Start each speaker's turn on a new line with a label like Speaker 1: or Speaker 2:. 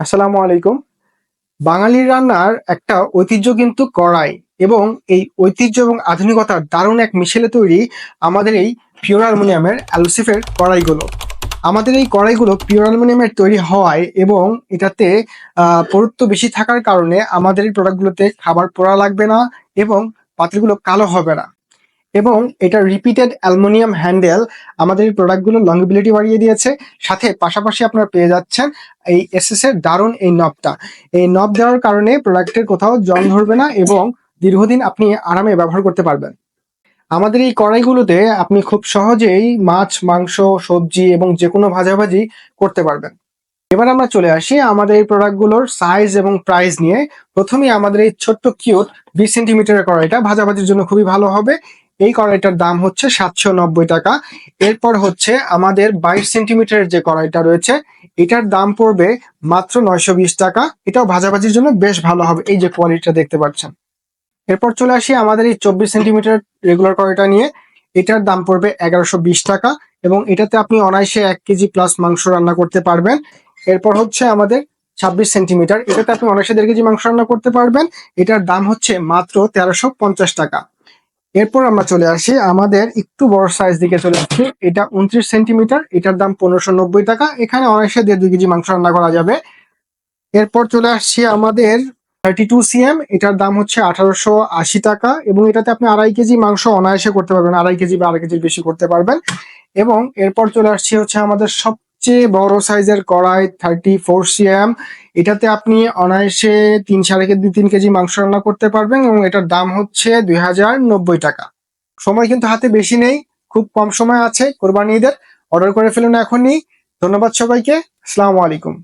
Speaker 1: আসসালামু আলাইকুম। বাঙালির রান্নার একটা ঐতিহ্য কিন্তু কড়াই এবং এই ঐতিহ্য এবং আধুনিকতার দারুণ এক মিশেলে তৈরি আমাদের এই পিওর অ্যালুমিনিয়ামের অ্যালুসিফের কড়াইগুলো। আমাদের এই কড়াইগুলো পিওর অ্যালুমিনিয়ামের তৈরি হওয়ায় এবং এটাতে পুরুত্ব বেশি থাকার কারণে আমাদের এই প্রোডাক্টগুলোতে খাবার পোড়া লাগবে না এবং পাত্রগুলো কালো হবে না। এবং এটা রিপিটেড অ্যালুমিনিয়াম হ্যান্ডেল আমাদের এই প্রোডাক্টগুলো লংগিবিলিটি বাড়িয়ে দিয়েছে। সাথে পাশাপাশি আপনারা পেয়ে যাচ্ছেন এই এসএস এর দারুণ এই নবটা এই নব দেওয়ার কারণে প্রোডাক্টের কোথাও জং ধরবে না এবং দীর্ঘদিন আপনি আরামে ব্যবহার করতে পারবেন। আমাদের এই কড়াইগুলোতে আপনি খুব সহজেই মাছ, মাংস, সবজি এবং যে কোনো ভাজাভাজি করতে পারবেন। এবার আমরা চলে আসি আমাদের এই প্রোডাক্টগুলোর সাইজ এবং প্রাইস নিয়ে। প্রথমেই আমাদের এই ছোট্ট কিউট বিশ সেন্টিমিটারের কড়াইটা ভাজাভাজির জন্য খুবই ভালো হবে। এই কড়াইটার দাম হচ্ছে সাতশো নব্বই টাকা। এরপর হচ্ছে আমাদের বাইশ সেন্টিমিটারের যে কড়াইটা রয়েছে, এটার দাম পড়বে মাত্র নয়শো বিশ টাকা। এটাও ভাজাভাজির জন্য বেশ ভালো হবে, এই যে কোয়ালিটিটা দেখতে পাচ্ছেন। এরপর চলে আসি আমাদের এই চব্বিশ সেন্টিমিটার রেগুলার কড়াইটা নিয়ে। এটার দাম পড়বে এগারোশো টাকা এবং এটাতে আপনি অনায়াসে এক কেজি প্লাস মাংস রান্না করতে পারবেন। এরপর হচ্ছে আমাদের ছাব্বিশ সেন্টিমিটার, এটাতে আপনি অনায়াসে দেড় কেজি মাংস রান্না করতে পারবেন। এটার দাম হচ্ছে মাত্র তেরোশো টাকা। এরপর আমরা চলে আসি আমাদের একটু বড় সাইজ দিকে চলে আসছি এটা উনত্রিশ সেন্টিমিটার এটার দাম পনেরোশো নব্বই টাকা। এখানে অনায়াসে দেড় দুই কেজি মাংস রান্না করা যাবে। এরপর চলে আসছি আমাদের থার্টি টু সিএম এটার দাম হচ্ছে আঠারোশো আশি টাকা এবং এটাতে আপনি আড়াই কেজি মাংস অনায়াসে করতে পারবেন, আড়াই কেজি বা আড়াই কেজির বেশি করতে পারবেন। এবং এরপর চলে আসছি হচ্ছে আমাদের সবচেয়ে বড় সাইজের কড়াই থার্টি ফোর সিএম। এটাতে আপনি অনায়াসে তিন সাড়ে দুই, তিন কেজি মাংস রান্না করতে পারবেন এবং এটার দাম হচ্ছে দুই হাজার নব্বই টাকা। সময় কিন্তু হাতে বেশি নেই, খুব কম সময় আছে কোরবানি ঈদের। অর্ডার করে ফেলুন এখনই। ধন্যবাদ সবাইকে। আসসালামু আলাইকুম।